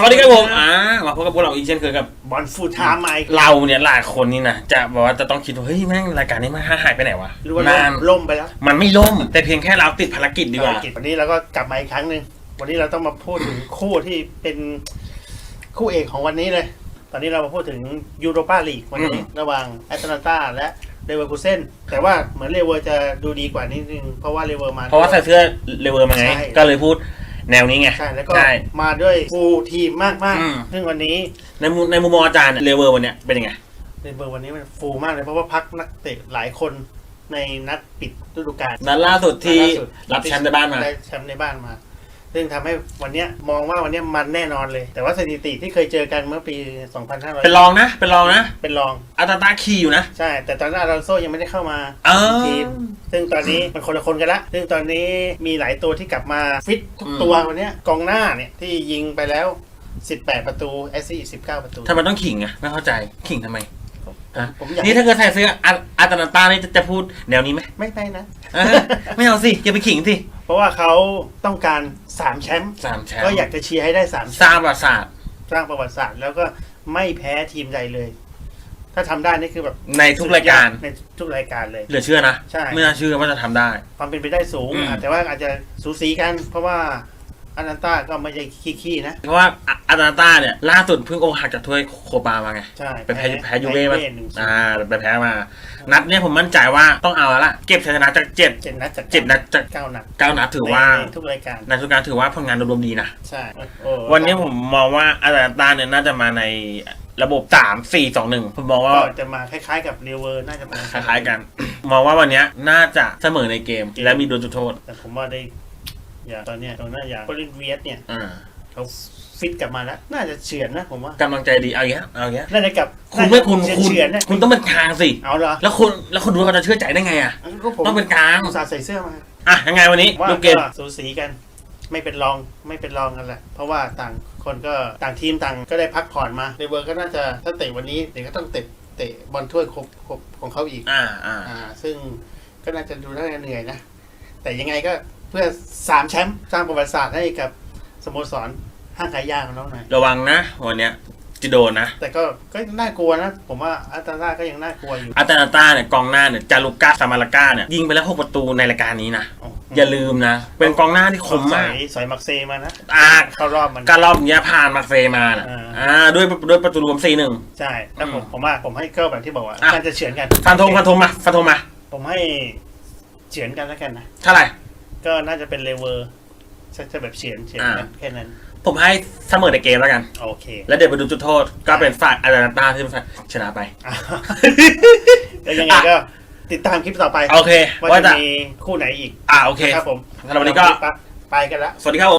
สวัสดีครับผม อ่า มาพบกับพวกเราอีกเช่นเคยกับบอลฟูทามไมค์เราเนี่ยหลายคนนี่นะจะบอกว่าจะต้องคิดว่าเฮ้ยแม่งรายการนี้มันหายไปไหนวะหรือว่านาล่นมล่มไปแล้ว มันไม่ล่ม แต่เพียงแค่เราติดภารกิจดีกว่าภรจวันนี้เราก็กลับมาอีกครั้งหนึ่งวันนี้เราต้องมาพูดถึงคู่ที่เป็นคู่เอกของวันนี้เลย ตอนนี้เรามาพูดถึงยูโรปาลีกวันนี้อืมระหว่างแอตแลนตาและเลเวอร์คูเซนแต่ว่าเหมือนเลเวอร์จะดูดีกว่านิดนึงเพราะว่าเลเวอร์มาเพราะว่าใส่เสื้อเลเวอร์มาไงใช่ก็เลยพูด แนวนี้ไงใช่แล้วก็ใช่ มาด้วยฟูลทีมมากอืมๆซึ่งวันนี้ในมุมในมุมมองอาจารย์เนี่ยเลเวอร์วันเนี้ยเป็นยังไงเลเวอร์วันนี้มันฟูลมากเลยเพราะว่าพักนักเตะหลายคนในนัดปิดฤดูกาลนัดล่าสุดที่ล่าสุดรับแชมป์ในบ้านมา ได้แชมป์ในบ้านมา ซึ่งทำให้วันเนี้ยมองว่าวันเนี้ยมันแน่นอนเลย แต่ว่าสถิติที่เคยเจอกันเมื่อปี 2500 เป็นรองนะ เป็นรองนะเป็นรอง อาตาตาคีอยู่นะ ใช่ แต่ตอนนั้นอารอนโซยังไม่ได้เข้ามาเออ ทีมซึ่งตอนนี้มันคนละคนกันละ ซึ่งตอนนี้มีหลายตัวที่กลับมาฟิตทุกอืมตัววันเนี้ยกองหน้าเนี่ยที่ยิงไปแล้ว 18 ประตูแอสซี่19 ประตู ทำไมต้องขิงอะไม่เข้าใจขิงทำไมฮะผมอยาก นี่ถ้าเกิดใส่เสื้ออาอาตาตานี่จะจะพูดแนวนี้ไหมไม่ไปนะ เออไม่เอาสิอย่าไปขิงสิ เพราะว่าเขาต้องการ3แชมป์สามแชมป์ก็อยากจะเชียร์ให้ได้3แชมป์สร้างประวัติศาสตร์สร้างประวัติศาสตร์แล้วก็ไม่แพ้ทีมใดเลย ถ้าทำได้นี่คือแบบในทุกรายการ ในทุกรายการเลย เหลือเชื่อนะใช่ ไม่น่าเชื่อว่าจะทำได้ ความเป็นไปได้สูงอืมอาจแต่ว่าอาจจะสูสีกัน เพราะว่า อนันต้าก็ไม่ใช่ขี้ๆนะ เพราะว่าอาอาตาตาเนี่ยล่าสุดเพิ่งอกหักจากถ้วยโคปามาไง ใช่ไปแพ้แพ้ยูเว่มา หนึ่งอ่าไปแพ้มา นัดเนี่ยผมมั่นใจว่าต้องเอาแล้วละเก็บชัยชนะจากเจ็ดเจ็ดนัดจากเจ็ดนัดจากเก้านัดเก้านัดถือว่าในทุกรายการในทุกการถือว่าผลงานรวมๆดีนะ ใช่โอ้วันนี้ผมมองว่าอาตาตาเนี่ยน่าจะมาในระบบสามสี่สองหนึ่งผมมองว่า ก็จะมาคล้ายๆกับเรเวอร์น่าจะมาคล้ายๆกัน มองว่าวันเนี้ยน่าจะเสมอในเกมและมีโดนจุดโทษ แต่ผมว่าได้ อย่างตอนเนี้ยตอนหน้าอย่างโคลินเวียสเนี่ยอ่าเขาฟิตกลับมาแล้ว น่าจะเฉือนนะผมว่ากำลังใจดีเอาอย่างเงี้ยเอาอย่างเงี้ยน่าจะกลับคุณไม่คุณน่าจะคุณเฉือนๆนะคุณต้องเป็นกลางสิเอาเหรอแล้วคุณแล้วคุณดูเขาจะเชื่อใจได้ไงอะก็ผมต้องเป็นกลางอุตส่าห์ใส่เสื้อมาอะยังไงวันนี้ว่าลูกเกมก็สูสีกัน ไม่เป็นรองไม่เป็นรองกันแหละเพราะว่าต่างคนก็ต่างทีมต่างก็ได้พักผ่อนมาเดเวอร์ก็น่าจะถ้าเตะวันนี้เดี๋ยวก็ต้องเตะเตะบอลถ้วยครบครบของเขาอีกอ่าอ่าอ่าซึ่งก็น่าจะดูน่าจะเหนื่อยนะแต่ยังไงก็ เพื่อสามแชมป์สร้างประวัติศาสตร์ให้กับสโมสรห้างขายยาของเราหน่อย ระวังนะวันเนี้ยจะโดนนะ แต่ก็ก็น่ากลัวนะ ผมว่าอัลตาล่าก็ยังน่ากลัวอยู่ อาตาตาเนี่ยกองหน้าเนี่ยจารุก้าซามาลาก้าเนี่ยยิงไปแล้วหกประตูในรายการนี้นะอย่าลืมนะ เป็นกองหน้าที่คมมาก สอยสอยมักเซมานะอ่า เข้ารอบมัน การรอบเนี้ยผ่านมาเฟมาน่ะอ่า อ่าด้วยด้วยประตูรวมสี่หนึ่ง ใช่แล้วผมอืมผมว่าผมให้ก็แบบที่บอกว่าอะน่าจะเฉือนกันฟันธงฟันธงมาฟันธงมา ผมให้เฉือนกันแล้วกันนะเท่าไหร่ ก็น่าจะเป็นเลเวอร์จะจะแบบเฉือนเฉือนกันอ่า แค่นั้น ผมให้เสมอในเกมแล้วกัน โอเคแล้วเดี๋ยวไปดูจุดโทษ ก็เป็นฝ่ายอาตาตาที่เป็นฝ่ายชนะไป อะแล้วยังไงก็ติดตามคลิปต่อไปโอเคว่าว่าจะจะมีคู่ไหนอีกอ่าโอเคนะครับผมสำหรับวันนี้ก็ ไปกันละ สวัสดีครับผม